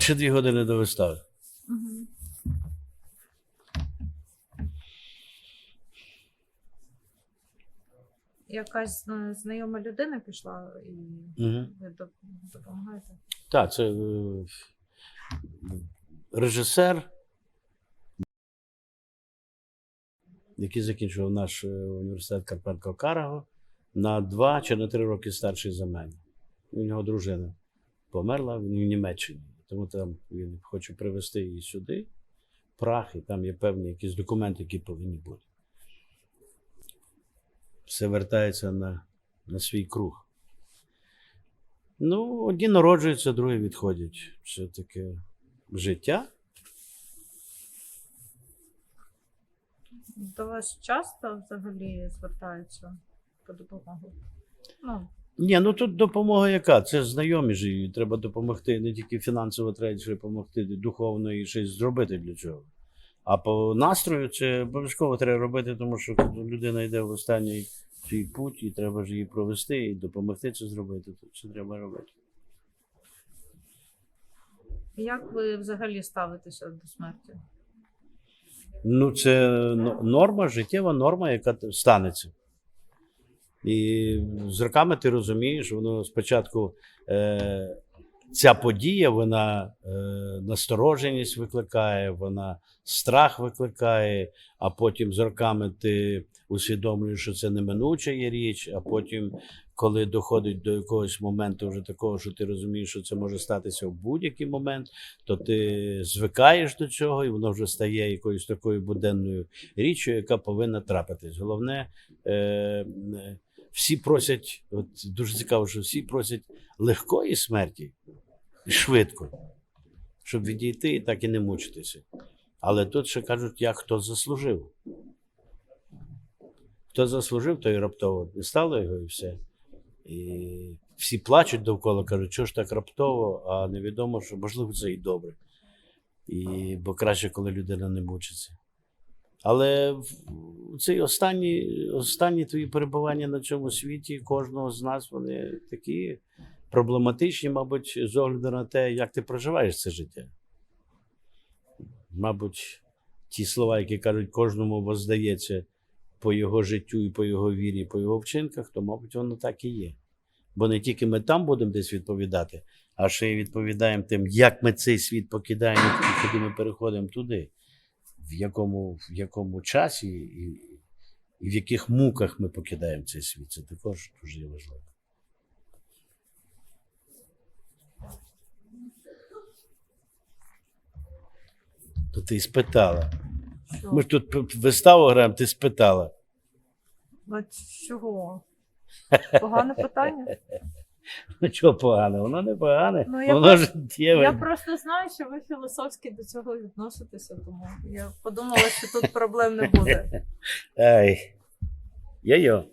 Ще дві години до вистави. Угу. Якась зна- знайома людина пішла і Угу. ви доп- допомагаєте? Так, це е, режисер, який закінчував наш е, університет Карпенко Караго на два чи на три роки старший за мене. У нього дружина померла він в Німеччині. Тому там він хоче привезти її сюди, прах, і там є певні якісь документи, які повинні бути. Все вертається на, на свій круг. Ну, одні народжуються, другі відходять. Це таке життя. До вас часто взагалі звертаються по допомогу? Ну, Ні, ну тут допомога яка? Це ж знайомі ж, і треба допомогти не тільки фінансово, треба ще допомогти духовно і щось зробити для цього. А по настрою це обов'язково треба робити, тому що людина йде в останній свій путь, і треба ж її провести і допомогти це зробити. Це треба робити. як ви взагалі ставитеся до смерті? Ну, це норма, життєва норма, яка станеться. І з роками ти розумієш, воно спочатку е, ця подія, вона е, настороженість викликає, вона страх викликає, а потім з роками ти усвідомлюєш, що це неминуча є річ, а потім, коли доходить до якогось моменту вже такого, що ти розумієш, що це може статися в будь-який момент, то ти звикаєш до цього, і воно вже стає якоюсь такою буденною річчю, яка повинна трапитись. Головне, е, всі просять, от дуже цікаво, що всі просять легкої смерті швидко, щоб відійти і так і не мучитися. Але тут ще кажуть, як хто заслужив. Хто заслужив, той раптово не стало його і все. І всі плачуть довкола, кажуть, що ж так раптово, а невідомо, що можливо це і добре. І, бо краще, коли людина не мучиться. Але ці останні, останні твої перебування на цьому світі кожного з нас вони такі проблематичні, мабуть, з огляду на те, як ти проживаєш це життя. Мабуть, ті слова, які кажуть, кожному воздається по його життю і по його вірі, і по його вчинках, то, мабуть, воно так і є. Бо не тільки ми там будемо десь відповідати, а ще й відповідаємо тим, як ми цей світ покидаємо, і куди ми переходимо туди, в якому, в якому часі і, і в яких муках ми покидаємо цей світ. Це також дуже важливо. То ти спитала. Що? Ми ж тут виставу граємо, ти спитала. А чого? Погане питання? Ну чого погане? Воно не погане, Ну, я воно життєве. Я просто знаю, що ви філософськи до цього відноситеся, тому я подумала, що тут проблем не буде. Ай. Йо-йо.